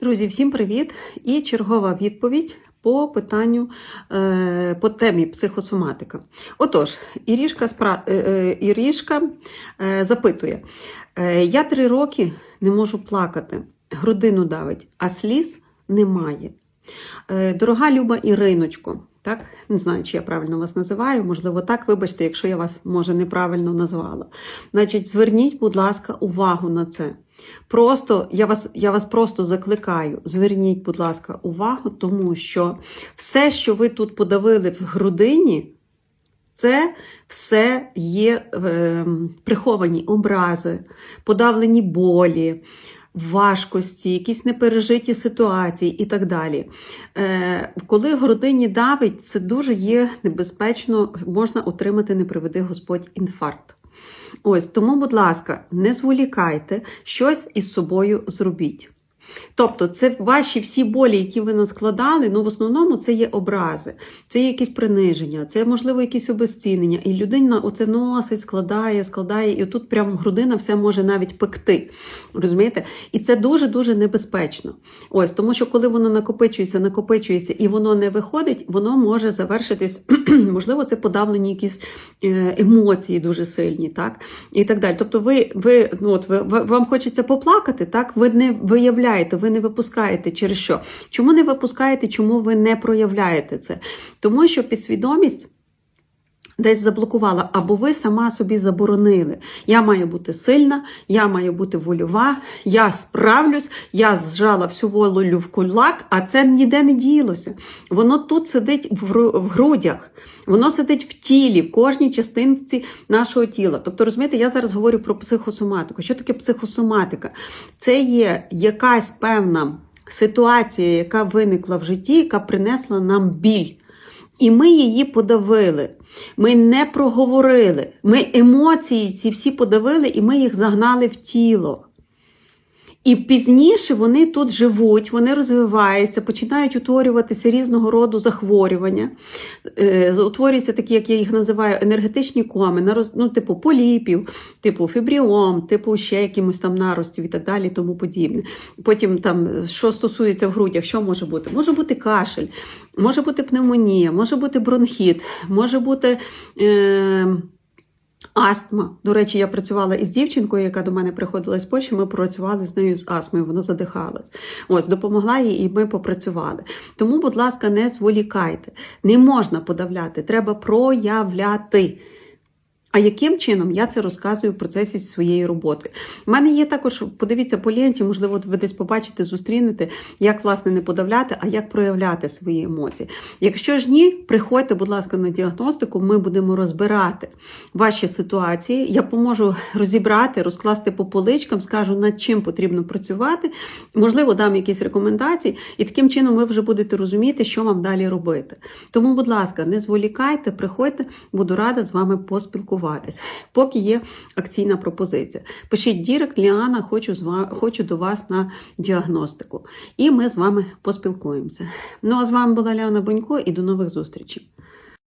Друзі, всім привіт! І чергова відповідь по питанню е, по темі психосоматика. Отож, Ірішка, спра... е, е, Ірішка запитує: я три роки не можу плакати, грудину давить, а сліз немає. Дорога Люба Іриночко, так, не знаю, чи я правильно вас називаю, можливо, так, вибачте, якщо я вас, може, неправильно назвала. Значить, зверніть, будь ласка, увагу на це. Просто я вас, я вас просто закликаю, зверніть, будь ласка, увагу, тому що все, що ви тут подавили в грудині, це все є е, приховані образи, подавлені болі, важкості, якісь непережиті ситуації і так далі. Е, коли грудині давить, це дуже є небезпечно, можна отримати, не приведи Господь, інфаркт. Ось тому, будь ласка, не зволікайте, щось із собою зробіть. Тобто, це ваші всі болі, які ви наскладали, ну в основному це є образи, це є якісь приниження, це можливо якісь обезцінення. І людина оце носить, складає, складає, і тут прямо грудина все може навіть пекти. Розумієте? І це дуже-дуже небезпечно. Ось, тому що коли воно накопичується, накопичується і воно не виходить, воно може завершитись, можливо, це подавлені якісь е, емоції дуже сильні, так? І так далі. Тобто, ви, ви, ну, от, ви, ви- вам хочеться поплакати, так? Ви не виявляєте, ви не випускаєте через що? Чому не випускаєте, чому ви не проявляєте це? Тому що підсвідомість. Десь заблокувала, або ви сама собі заборонили. Я маю бути сильна, я маю бути вольова, я справлюсь, я зжала всю волю в кулак, а це ніде не діялося. Воно тут сидить в грудях, воно сидить в тілі, в кожній частинці нашого тіла. Тобто, розумієте, я зараз говорю про психосоматику. Що таке психосоматика? Це є якась певна ситуація, яка виникла в житті, яка принесла нам біль. І ми її подавили. Ми не проговорили. Ми емоції ці всі подавили, і ми їх загнали в тіло. І пізніше вони тут живуть, вони розвиваються, починають утворюватися різного роду захворювання. Е, Утворюються такі, як я їх називаю, енергетичні коми, ну, типу поліпів, типу фібріом, типу ще якимось там наростів і так далі, тому подібне. Потім, там, що стосується в грудях, що може бути? Може бути кашель, може бути пневмонія, може бути бронхіт, може бути. Е- Астма. До речі, я працювала із дівчинкою, яка до мене приходила з Польщі. Ми працювали з нею з астмою, вона задихалась. Ось, допомогла їй, і ми попрацювали. Тому, будь ласка, не зволікайте. Не можна подавляти, треба проявляти. А яким чином я це розказую в процесі своєї роботи? У мене є також, подивіться по ленті, можливо, ви десь побачите, зустрінете, як власне не подавляти, а як проявляти свої емоції. Якщо ж ні, приходьте, будь ласка, на діагностику, ми будемо розбирати ваші ситуації. Я поможу розібрати, розкласти по поличкам, скажу, над чим потрібно працювати. Можливо, дам якісь рекомендації, і таким чином ви вже будете розуміти, що вам далі робити. Тому, будь ласка, не зволікайте, приходьте, буду рада з вами поспілкуватись. Поки є акційна пропозиція. Пишіть Дірект, Ліана, хочу, з вами, хочу до вас на діагностику. І ми з вами поспілкуємося. Ну а з вами була Ліана Бонько і до нових зустрічей.